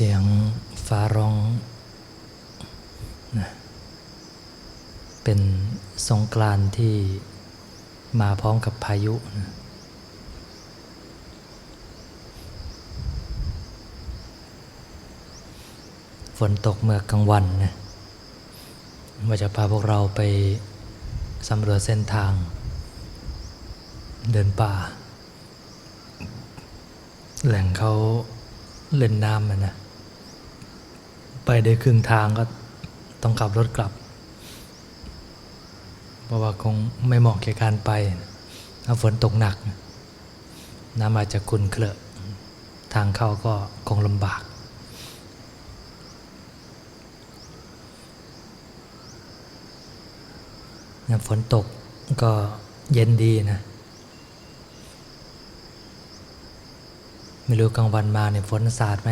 เสียงฟ้าร้องนะเป็นสงกรานต์ที่มาพร้อมกับพายุนะฝนตกเมื่อกลางวันนะว่าจะพาพวกเราไปสำรวจเส้นทาง เดินป่า แหล่งเขาเล่นน้ำนะ ไปได้ครึ่งทางก็ต้องขับรถกลับ เพราะว่าคงไม่เหมาะแก่การไปถ้าฝนตกหนัก น้ำอาจจะคุนเคลอะทางเข้าก็คงลำบากนฝนตกก็เย็นดีนะ ไม่รู้กลางวันมาเนี่ยฝนสาดไหม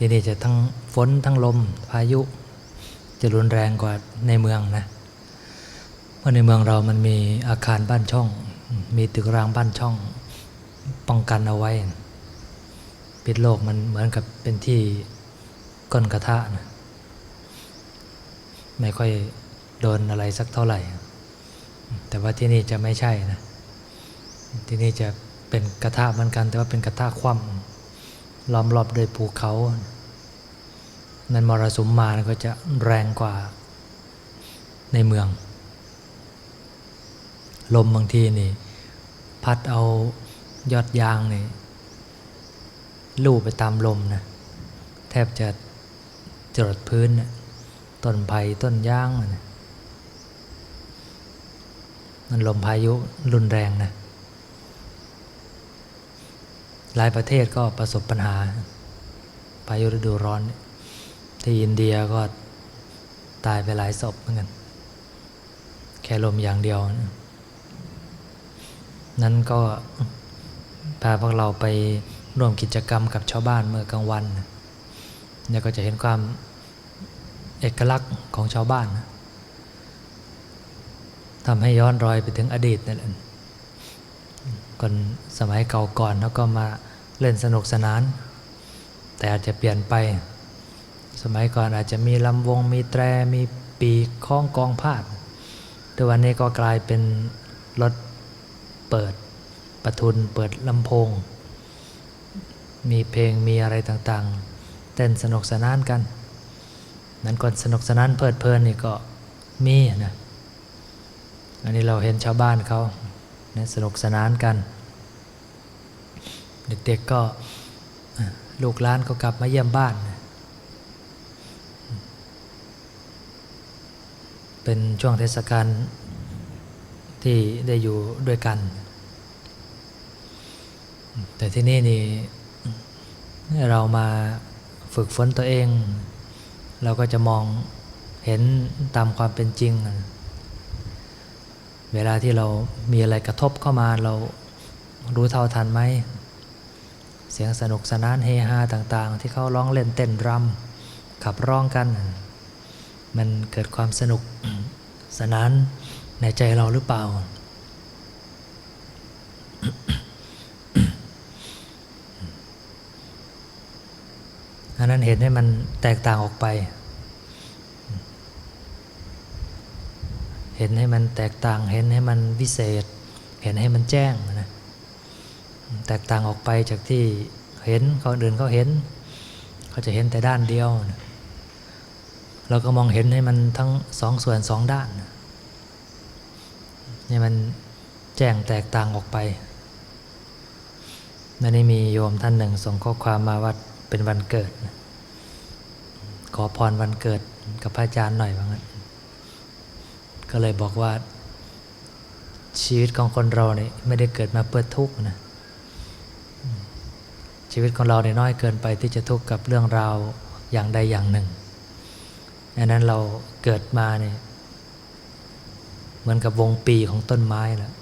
ที่นี่จะทั้งฝนทั้งลมพายุ จะรุนแรงกว่าในเมืองนะ เพราะในเมืองเรามันมีอาคารบ้านช่อง มีตึกรางบ้านช่อง ป้องกันเอาไว้ ปิดโลกมันเหมือนกับเป็นที่ก้นกระทะนะไม่ค่อยโดนอะไรสักเท่าไหร่ แต่ว่าที่นี่จะไม่ใช่นะ ที่นี่จะเป็นกระทะเหมือนกัน แต่ว่าเป็นกระทะคว่ำ ล้อมรอบด้วยภูเขา นั้นมรสุมมาก็จะแรงกว่าในเมือง ลมบางทีนี่ พัดเอายอดยางนี่ลู่ไปตามลมนะแทบจะจรดพื้นนะต้นไผ่ต้นย่างนะมันลมพายุรุนแรงนะ หลายประเทศก็ประสบปัญหาพายุฤดูร้อน ที่อินเดียก็ตายไปหลายศพเหมือนกัน แค่ลมอย่างเดียว นั้นก็พาพวกเราไปร่วมกิจกรรมกับชาวบ้านเมื่อกลางวันเนี่ยก็จะเห็นความเอกลักษณ์ของชาวบ้านทำให้ย้อนรอยไปถึงอดีตนั่นแหละก่อนสมัยเก่าก่อนแล้วก็มา เล่นสนุกสนาน แต่อาจจะเปลี่ยนไป สมัยก่อนอาจจะมีลำวงมีแตรมีปีกคล้องกองพาดแต่วันนี้ก็กลายเป็นรถเปิดประทุนเปิดลำโพง มีเพลงมีอะไรต่างๆ เต้นสนุกสนานกัน นั้นก่อนสนุกสนานเพลิดเพลินนี่ก็มีนะอันนี้เราเห็นชาวบ้านเขาเนี่ยสนุกสนานกัน เด็กๆก็ลูกหลานก็กลับมาเยี่ยมบ้าน เป็นช่วงเทศกาลที่ได้อยู่ด้วยกัน แต่ที่นี่นี่เรามาฝึกฝนตัวเอง เราก็จะมองเห็นตามความเป็นจริง เวลาที่เรามีอะไรกระทบเข้ามาเรารู้เท่าทันไหม เสียงสนุกสนานเฮฮาต่างๆ ที่เขาร้องเล่นเต้นรำขับร้องกัน มันเกิดความสนุกสนานในใจเราหรือเปล่า อันนั้นเห็นให้มันแตกต่างออกไป เห็นให้มันแตกต่าง เห็นให้มันวิเศษ เห็นให้มันแจ้ง แตกต่างออกไปจากที่เห็นเขาเดินเขาเห็น เขาจะเห็นแต่ด้านเดียว เราก็มองเห็นให้มันทั้งสองส่วนสองด้านนี่มันแจ้งแตกต่างออกไปนั่นนี่มีโยมท่านหนึ่งส่งข้อความมาว่าเป็นวันเกิด ขอพรวันเกิดกับพระอาจารย์หน่อยว่างั้น ก็เลยบอกว่าชีวิตของคนเราเนี่ยไม่ได้เกิดมาเพื่อทุกข์นะ ชีวิตของเราเนี่ยน้อยเกินไปที่จะทุกข์กับเรื่องราวอย่างใดอย่างหนึ่งดังนั้นเราเกิดมาเนี่ยเหมือนกับวงปีของต้นไม้แหละ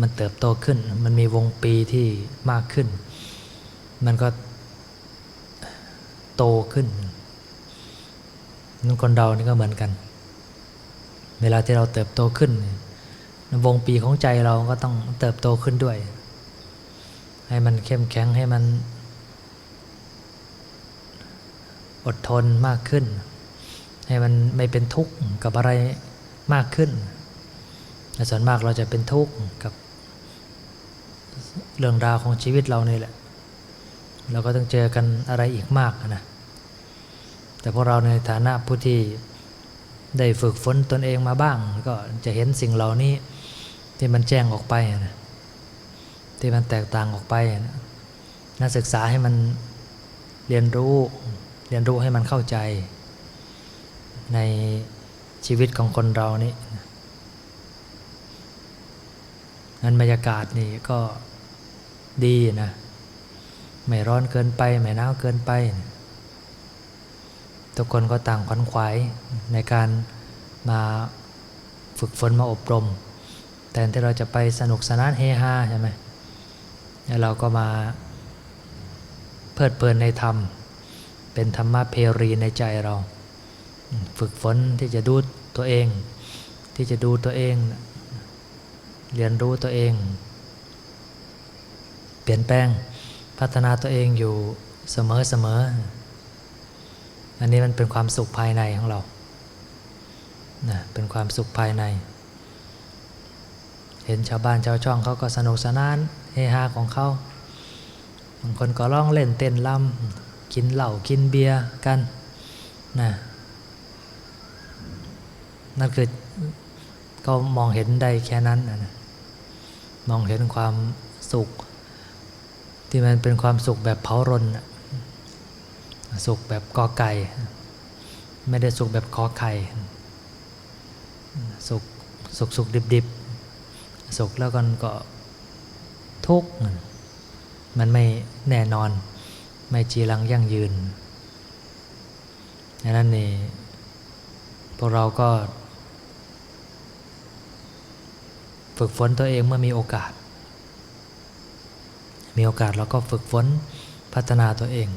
มันเติบโตขึ้น มันมีวงปีที่มากขึ้น มันก็โตขึ้นนั่นคนเรานี่ก็เหมือนกัน เวลาที่เราเติบโตขึ้น วงปีของใจเราก็ต้องเติบโตขึ้นด้วย ให้มันเข้มแข็งให้มัน อดทนมากขึ้น ให้มันไม่เป็นทุกข์กับอะไรมากขึ้นแต่ส่วนมากเราจะเป็นทุกข์กับเรื่องราวของชีวิตเรานี่แหละ เราก็ต้องเจอกันอะไรอีกมากนะ แต่พวกเราในฐานะผู้ที่ได้ฝึกฝนตนเองมาบ้าง ก็จะเห็นสิ่งเหล่านี้ที่มันแจ้งออกไปนะ ที่มันแตกต่างออกไปนะนักศึกษาให้มันเรียนรู้เรียนรู้ให้มันเข้าใจ ในชีวิตของคนเรานี่นั้นบรรยากาศนี่ก็ดีนะ ไม่ร้อนเกินไป ไม่หนาวเกินไป ทุกคนก็ต่างขวัญขวายในการมาฝึกฝนมาอบรม แต่ที่เราจะไปสนุกสนานเฮฮาใช่ไหม เราก็มาเพลิดเพลินในธรรม เป็นธรรมะเพรีในใจเรา ฝึกฝนที่จะดูตัวเอง ที่จะดูตัวเอง เรียนรู้ตัวเอง เปลี่ยนแปลงพัฒนาตัวเองอยู่เสมอเสมออันนี้มันเป็นความสุขภายในของเรานะเป็นความสุขภายใน เห็นชาวบ้านชาวช่องเขาก็สนุกสนาน เฮฮาของเขาบางคนก็ร้องเล่นเต้นลำกินเหล้ากินเบียร์กันนะนั่นคือก็มองเห็นได้แค่นั้นนะมองเห็นความสุข ที่มันเป็นความสุขแบบเผารนน่ะสุขแบบกอไก่ ไม่ได้สุขแบบคอไข่สุขสุขสุขดิบดิบสุขแล้วกันก็ ทุกข์ มันไม่แน่นอน ไม่จีรังยั่งยืนดังนั้นนี่พวกเราก็ ฝึกฝนตัวเองเมื่อมีโอกาส มีโอกาสเราก็ฝึกฝนพัฒนาตัวเอง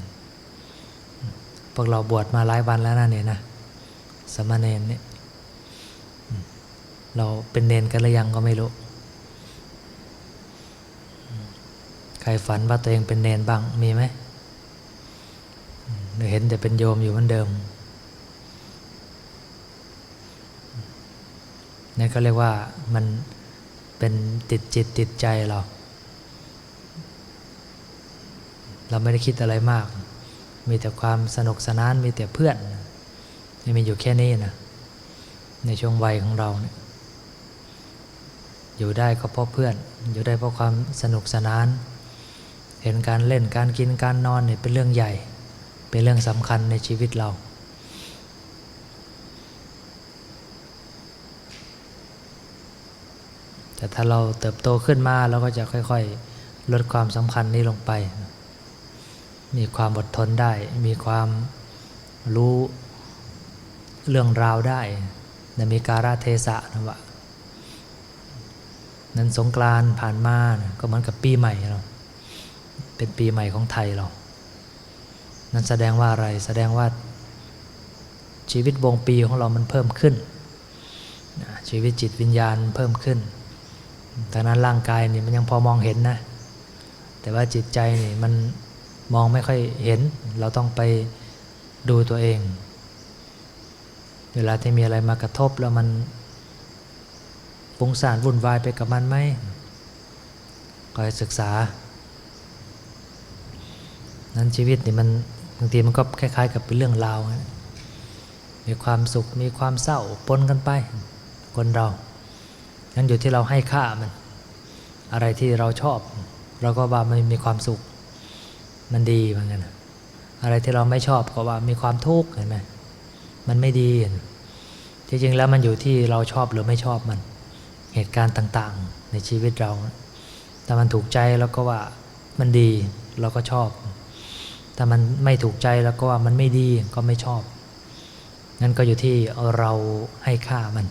พวกเราบวชมาหลายวันแล้วนะเนี่ยนะ สมณเณรเนี่ยเราเป็นเนนกันหรือยังก็ไม่รู้ ใครฝันว่าตัวเองเป็นเนนบ้างมีไหมเห็นแต่เป็นโยมอยู่เหมือนเดิมนี่ก็เรียกว่ามันเป็นติดจิตติดใจเรา เราไม่ได้คิดอะไรมาก มีแต่ความสนุกสนานมีแต่เพื่อนนี่มีอยู่แค่นี้นะในช่วงวัยของเราเนี่ยอยู่ได้ก็เพราะเพื่อน อยู่ได้เพราะความสนุกสนาน เห็นการเล่นการกินการนอนเนี่ยเป็นเรื่องใหญ่ เป็นเรื่องสำคัญในชีวิตเรา แต่ถ้าเราเติบโตขึ้นมาเราก็จะค่อยๆ ลดความสำคัญนี้ลงไป มีความอดทนได้ มีความรู้เรื่องราวได้แต่มีการาเทศะนะวะนั้นสงกรานผ่านมานะก็เหมือนกับปีใหม่เรา เป็นปีใหม่ของไทยเรา นั้นแสดงว่าอะไร แสดงว่าชีวิตวงปีของเรามันเพิ่มขึ้น ชีวิตจิตวิญญาณเพิ่มขึ้นแต่นั้นร่างกายนี่มันยังพอมองเห็นนะ แต่ว่าจิตใจนี่มันมองไม่ค่อยเห็น เราต้องไปดูตัวเอง เวลาที่มีอะไรมากระทบแล้วมันฟุ้งซ่านวุ่นวายไปกับมันไหมก็ให้ศึกษา นั้นชีวิตนี่มันบางทีมันก็คล้ายๆ กับเป็นเรื่องราว มีความสุขมีความเศร้าปนกันไป คนเรา นั้นอยู่ที่เราให้ค่ามัน อะไรที่เราชอบ เราก็ว่ามันมีความสุข มันดีเหมือนกันอะไรที่เราไม่ชอบก็ว่ามีความทุกข์เห็นไหมมันไม่ดีจริงๆแล้วมันอยู่ที่เราชอบหรือไม่ชอบมัน เหตุการณ์ต่างๆ ในชีวิตเราถ้ามันถูกใจเราก็ว่ามันดีเราก็ชอบ ถ้ามันไม่ถูกใจแล้วก็ว่ามันไม่ดีก็ไม่ชอบ นั่นก็อยู่ที่เราให้ค่ามัน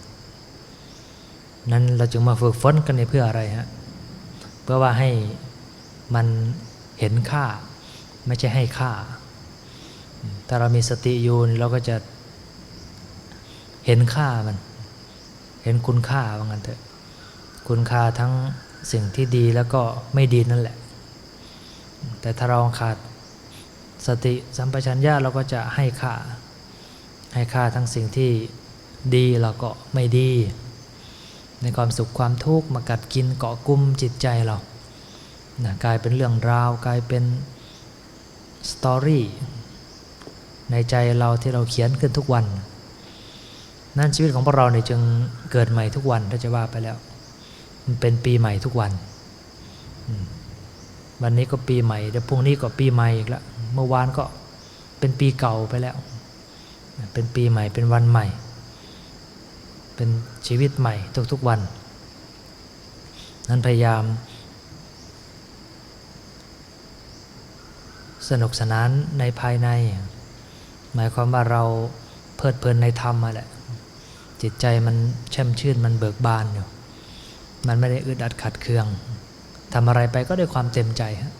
นั้นเราจึงมาฝึกฝนกันในเพื่ออะไรฮะ เพื่อว่าให้มันเห็นค่า ไม่ใช่ให้ค่า ถ้าเรามีสติอยู่เราก็จะเห็นค่ามัน เห็นคุณค่าว่างั้นเถอะ คุณค่าทั้งสิ่งที่ดีแล้วก็ไม่ดีนั่นแหละ แต่ถ้าเราขาด สติสัมปชัญญะเราก็จะให้ค่า ให้ค่าทั้งสิ่งที่ดีเราก็ไม่ดี ในความสุขความทุกข์มากัดกินเกาะกุ้มจิตใจเรานะกลายเป็นเรื่องราวกลายเป็นสตอรี่ในใจเราที่เราเขียนขึ้นทุกวัน นั่นชีวิตของพวกเราเนี่ยจึงเกิดใหม่ทุกวันถ้าจะว่าไปแล้ว มันเป็นปีใหม่ทุกวัน วันนี้ก็ปีใหม่เดี๋ยวพรุ่งนี้ก็ปีใหม่อีกแล้ว เมื่อวานก็เป็นปีเก่าไปแล้ว เป็นปีใหม่เป็นวันใหม่ เป็นชีวิตใหม่ทุกๆวัน นั้นพยายาม สนุกสนานในภายใน หมายความว่าเราเพลิดเพลินในธรรมมาแหละจิตใจมันแช่มชื่นมันเบิกบานอยู่มันไม่ได้อึดอัดขัดเคืองทำอะไรไปก็ด้วยความเต็มใจฮะ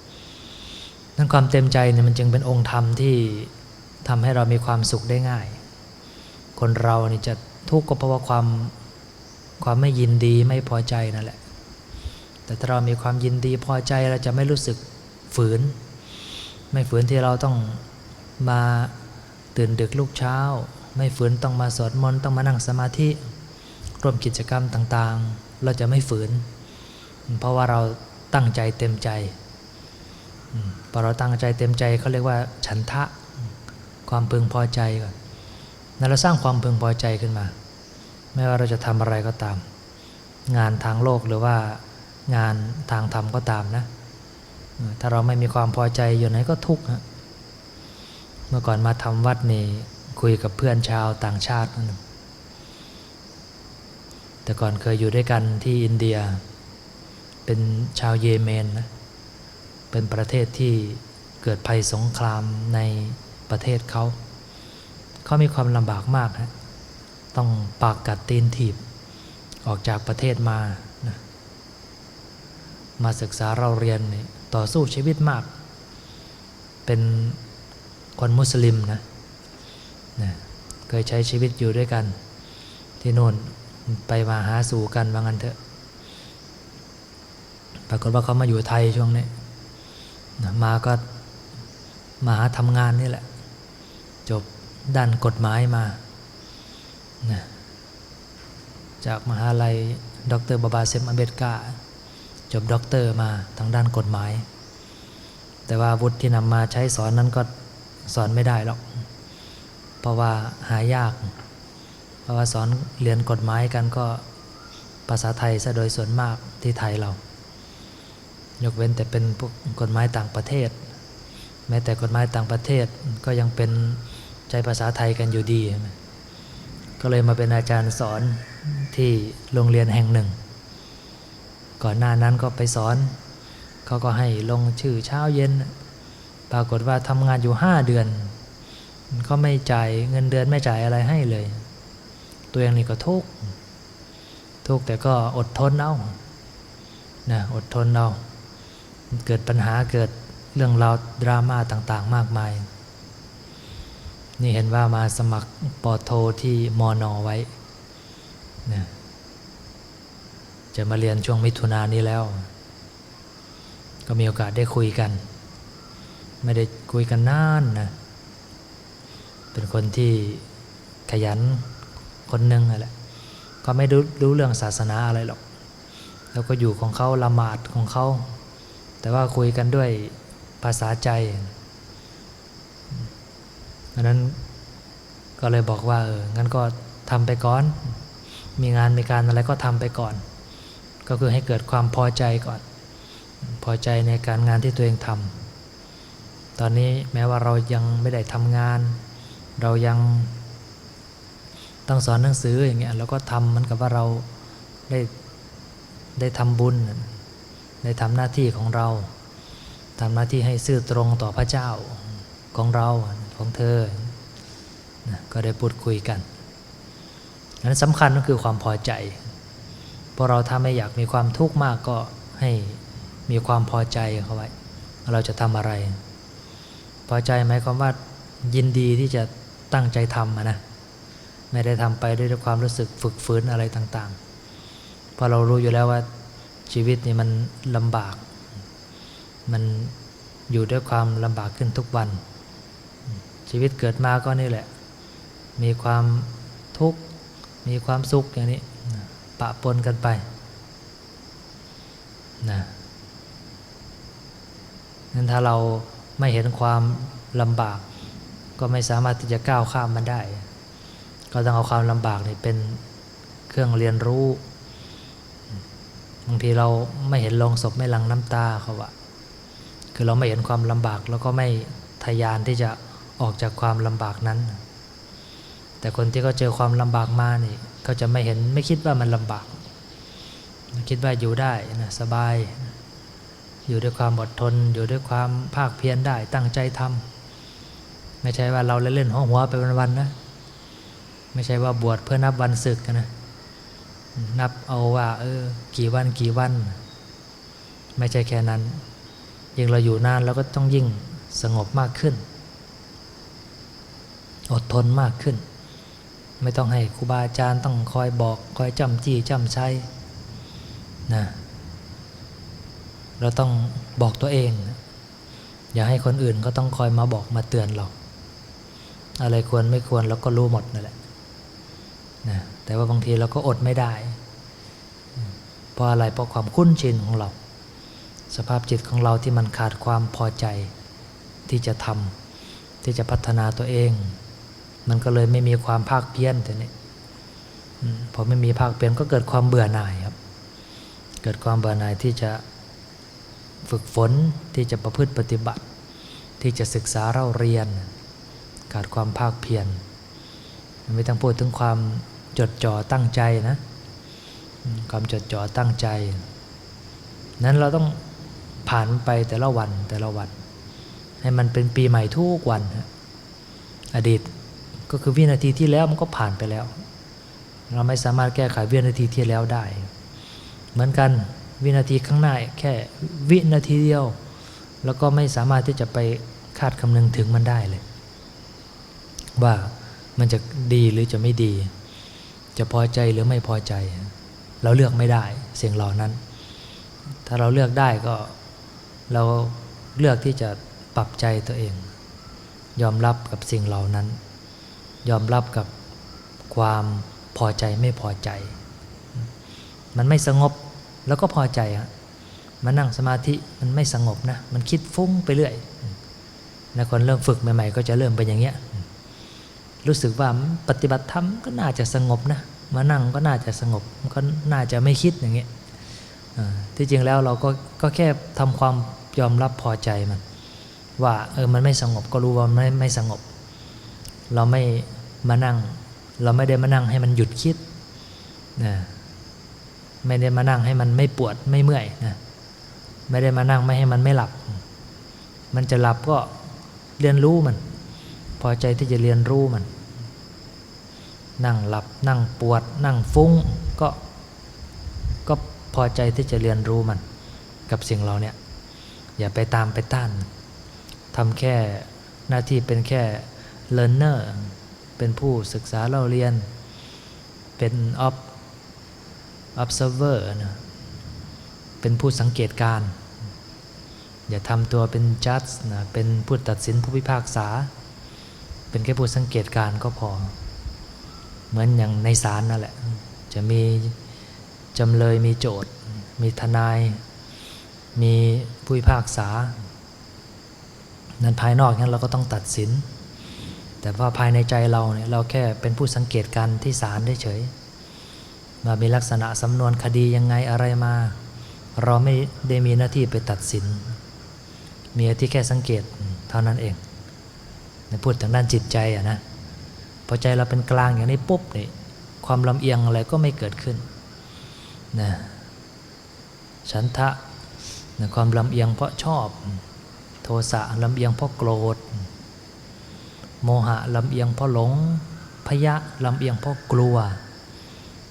นั่นความเต็มใจเนี่ยมันจึงเป็นองค์ธรรมที่ทำให้เรามีความสุขได้ง่าย คนเรานี่จะทุกข์ก็เพราะว่าความความไม่ยินดีไม่พอใจนั่นแหละ แต่ถ้าเรามีความยินดีพอใจเราจะไม่รู้สึกฝืน ไม่ฝืนที่เราต้องมาตื่นดึกลูกเช้า ไม่ฝืนต้องมาสวดมนต์ต้องมานั่งสมาธิร่วมกิจกรรมต่างๆ เราจะไม่ฝืน เพราะว่าเราตั้งใจเต็มใจ พอเราตั้งใจเต็มใจเขาเรียกว่า ฉันทะความพึงพอใจก่อนนั้นเราสร้างความพึงพอใจขึ้นมา ไม่ว่าเราจะทำอะไรก็ตาม งานทางโลกหรือว่างานทางธรรมก็ตามนะ ถ้าเราไม่มีความพอใจอยู่ไหนก็ทุกข์ฮะเมื่อก่อนมาทำวัดนี่คุยกับเพื่อนชาวต่างชาตินแต่ก่อนเคยอยู่ด้วยกันที่อินเดีย เป็นชาวเยเมนนะ เป็นประเทศที่เกิดภัยสงครามในประเทศเขาเขามีความลำบากมากฮะต้องปากกัดตีนถีบ ออกจากประเทศมานะมาศึกษาเราเรียนต่อสู้ชีวิตมาก เป็นคนมุสลิมนะนะเคยใช้ชีวิตอยู่ด้วยกัน ที่โน่นไปมาหาสู่กันว่างั้นเถอะ ปรากฏว่าเขามาอยู่ไทยช่วงนี้ นะมาก็มาหาทำงานนี่แหละ จบด้านกฎหมายมานะจากมหาลัยดรบาบาเซมอเบดกาจบด็อกเตอร์มาทางด้านกฎหมาย แต่ว่าวุฒิที่นำมาใช้สอนนั้นก็สอนไม่ได้หรอก เพราะว่าหายาก เพราะว่าสอนเรียนกฎหมายกันก็ภาษาไทยซะโดยส่วนมากที่ไทยเรา ยกเว้นแต่เป็นพวกกฎหมายต่างประเทศ แม้แต่กฎหมายต่างประเทศก็ยังเป็นใช้ภาษาไทยกันอยู่ดี ก็เลยมาเป็นอาจารย์สอนที่โรงเรียนแห่งหนึ่ง ก่อนหน้านั้นก็ไปสอน เขาก็ให้ลงชื่อเช้าเย็น ปรากฏว่าทำงานอยู่ห้าเดือนเขาไม่จ่ายเงินเดือนไม่จ่ายอะไรให้เลย ตัวเองนี่ก็ทุกข์ทุกข์แต่ก็อดทนเอานะอดทนเอา เกิดปัญหาเกิดเรื่องราวดราม่าต่างๆ มากมาย นี่เห็นว่ามาสมัครปอโทที่มอนอไว้นะจะมาเรียนช่วงมิถุนายนนี้แล้ว ก็มีโอกาสได้คุยกัน ไม่ได้คุยกันนานนะเป็นคนที่ขยันคนหนึ่งนั่นแหละก็ไม่รู้รู้เรื่องศาสนาอะไรหรอก แล้วก็อยู่ของเขาละหมาดของเขา แต่ว่าคุยกันด้วยภาษาใจดังนั้นก็เลยบอกว่าเอองั้นก็ทำไปก่อน มีงานมีการอะไรก็ทำไปก่อน ก็คือให้เกิดความพอใจก่อน พอใจในการงานที่ตัวเองทำตอนนี้แม้ว่าเรายังไม่ได้ทำงาน เรายังต้องสอนหนังสืออย่างเงี้ยเราก็ทำมันกับว่าเราได้ได้ทำบุญ ได้ทำหน้าที่ของเราทำหน้าที่ให้ซื่อตรงต่อพระเจ้าของเราของเธอนะก็ได้พูดคุยกันนั้นสำคัญก็คือความพอใจเพราะเราถ้าไม่อยากมีความทุกข์มากก็ให้มีความพอใจเขาไว้เราจะทำอะไร พอใจไหมความว่ายินดีที่จะตั้งใจทำนะไม่ได้ทำไปด้วยความรู้สึกฝึกฝืนอะไรต่างๆเพราะเรารู้อยู่แล้วว่า ชีวิตนี่มันลำบาก มันอยู่ด้วยความลำบากขึ้นทุกวัน ชีวิตเกิดมาก็นี่แหละ มีความทุกข์ มีความสุขอย่างนี้ ปะปนกันไปนะนั้นถ้าเราไม่เห็นความลำบาก ก็ไม่สามารถที่จะก้าวข้ามมันได้ ก็ต้องเอาความลำบากนี่เป็นเครื่องเรียนรู้ บางทีเราไม่เห็นลงศพไม่หลังน้ำตาเขาว่าคือเราไม่เห็นความลำบากแล้วก็ไม่ทะยานที่จะออกจากความลำบากนั้น แต่คนที่เขาเจอความลำบากมานี่ก็จะไม่เห็นไม่คิดว่ามันลำบาก คิดว่าอยู่ได้นะสบาย อยู่ด้วยความอดทน อยู่ด้วยความภาคเพียรได้ตั้งใจทำไม่ใช่ว่าเราเล่นๆหัวหัวไปวันๆนะ ไม่ใช่ว่าบวชเพื่อนับวันศึกนะ นับเอาว่า เออ กี่วันกี่วัน ไม่ใช่แค่นั้น ยิ่งเราอยู่นานเราก็ต้องยิ่งสงบมากขึ้น อดทนมากขึ้น ไม่ต้องให้ครูบาอาจารย์ต้องคอยบอกคอยจำจี้จำใช้นะเราต้องบอกตัวเอง อย่าให้คนอื่นก็ต้องคอยมาบอกมาเตือนเรา อะไรควรไม่ควรเราก็รู้หมดนั่นแหละ นะแต่ว่าบางทีเราก็อดไม่ได้ เพราะอะไรเพราะความคุ้นชินของเรา สภาพจิตของเราที่มันขาดความพอใจที่จะทำที่จะพัฒนาตัวเอง มันก็เลยไม่มีความภาคเพี้ยรแต่นี้พอไม่มีภาคเพียรก็เกิดความเบื่อหน่ายครับ เกิดความเบื่อหน่ายที่จะฝึกฝนที่จะประพฤติปฏิบัติ ที่จะศึกษาเล่าเรียน ขาดความภาคเพียรไม่ต้องพูดถึงความ จดจ่อตั้งใจนะความจดจ่อตั้งใจ นั้นเราต้องผ่านไปแต่ละวันแต่ละวัน ให้มันเป็นปีใหม่ทุกวัน อดีตก็คือวินาทีที่แล้วมันก็ผ่านไปแล้ว เราไม่สามารถแก้ไขวินาทีที่แล้วได้ เหมือนกันวินาทีข้างหน้าแค่วินาทีเดียว แล้วก็ไม่สามารถที่จะไปคาดคำนึงถึงมันได้เลย ว่ามันจะดีหรือจะไม่ดี จะพอใจหรือไม่พอใจ เราเลือกไม่ได้เสิ่งเหล่านั้น ถ้าเราเลือกได้ก็เราเลือกที่จะปรับใจตัวเอง ยอมรับกับสิ่งเหล่านั้น ยอมรับกับความพอใจไม่พอใจ มันไม่สงบแล้วก็พอใจฮะมานั่งสมาธิมันไม่สงบนะ มันคิดฟุ้งไปเรื่อยนะคนเริ่มฝึกใหม่ ๆ ก็จะเริ่มเป็นอย่างเงี้ย รู้สึกว่าปฏิบัติธรรมก็น่าจะสงบนะมานั่งก็น่าจะสงบมันก็น่าจะไม่คิดอย่างเงี้ยที่จริงแล้วเราก็ก็แค่ทำความยอมรับพอใจมัน ว่าเออมันไม่สงบก็รู้ว่าไม่ไม่สงบ เราไม่มานั่ง เราไม่ได้มานั่งให้มันหยุดคิดนะไม่ได้มานั่งให้มันไม่ปวดไม่เมื่อยนะไม่ได้มานั่งไม่ให้มันไม่หลับ มันจะหลับก็เรียนรู้มัน พอใจที่จะเรียนรู้มัน นั่งหลับ นั่งปวด นั่งฟุ้งก็ก็พอใจที่จะเรียนรู้มัน กับสิ่งเราเนี่ย อย่าไปตามไปต้านทำแค่หน้าที่เป็นแค่ learner เป็นผู้ศึกษาเราเรียน เป็น ob observer นะเป็นผู้สังเกตการ อย่าทำตัวเป็น judge นะเป็นผู้ตัดสินผู้พิพากษา เป็นแค่ผู้สังเกตการก็พอ เหมือนอย่างในศาลนั่นแหละ จะมีจำเลยมีโจทย์ มีทนาย มีผู้พิพากษา นั้นภายนอกนั้นเราก็ต้องตัดสิน แต่ว่าภายในใจเราเนี่ยเราแค่เป็นผู้สังเกตการที่ศาลเฉยว่ามีลักษณะสำนวนคดียังไงอะไรมา เราไม่ได้มีหน้าที่ไปตัดสิน มีที่แค่สังเกตเท่านั้นเอง ในพูดถึงด้านจิตใจอะนะ พอใจเราเป็นกลางอย่างนี้ปุ๊บเนี่ยความลำเอียงอะไรก็ไม่เกิดขึ้นนะฉันทะนะความลำเอียงเพราะชอบ โทสะลำเอียงเพราะโกรธ โมหะลำเอียงเพราะหลง พยะลำเอียงเพราะกลัว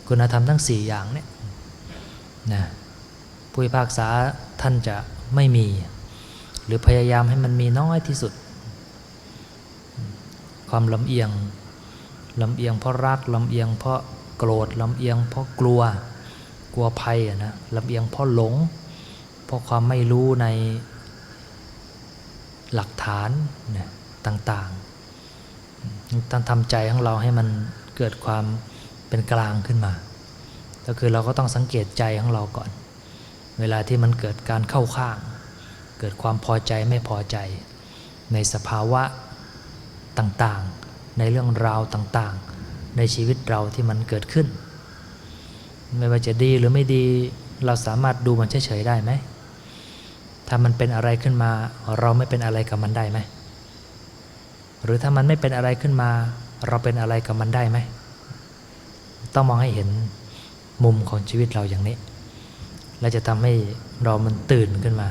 คุณธรรมทั้งสี่อย่างเนี่ยนะผู้พิพากษาท่านจะไม่มี หรือพยายามให้มันมีน้อยที่สุด ความลำเอียง ลำเอียงเพราะรักลำเอียงเพราะโกรธลำเอียงเพราะกลัวกลัวภัยอะนะลำเอียงเพราะหลง เพราะความไม่รู้ในหลักฐานนต่างๆต้องทำใจของเราให้มันเกิดความเป็นกลางขึ้นมา ก็คือเราก็ต้องสังเกตใจของเราก่อน เวลาที่มันเกิดการเข้าข้าง เกิดความพอใจไม่พอใจ ในสภาวะต่างๆ ในเรื่องราวต่างๆ ในชีวิตเราที่มันเกิดขึ้น ไม่ว่าจะดีหรือไม่ดีเราสามารถดูมันเฉยๆได้ไหมถ้ามันเป็นอะไรขึ้นมา เราไม่เป็นอะไรกับมันได้ไหมหรือถ้ามันไม่เป็นอะไรขึ้นมา เราเป็นอะไรกับมันได้ไหมต้องมองให้เห็นมุมของชีวิตเราอย่างนี้ และจะทำให้เรามันตื่นขึ้นมา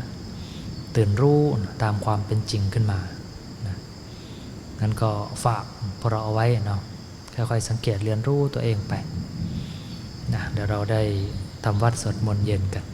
ตื่นรู้ตามความเป็นจริงขึ้นมา งั้นก็ฝากพวกเราเอาไว้เนาะค่อยๆสังเกตเรียนรู้ตัวเองไปนะเดี๋ยวเราได้ทำวัดสวดมนต์เย็นกัน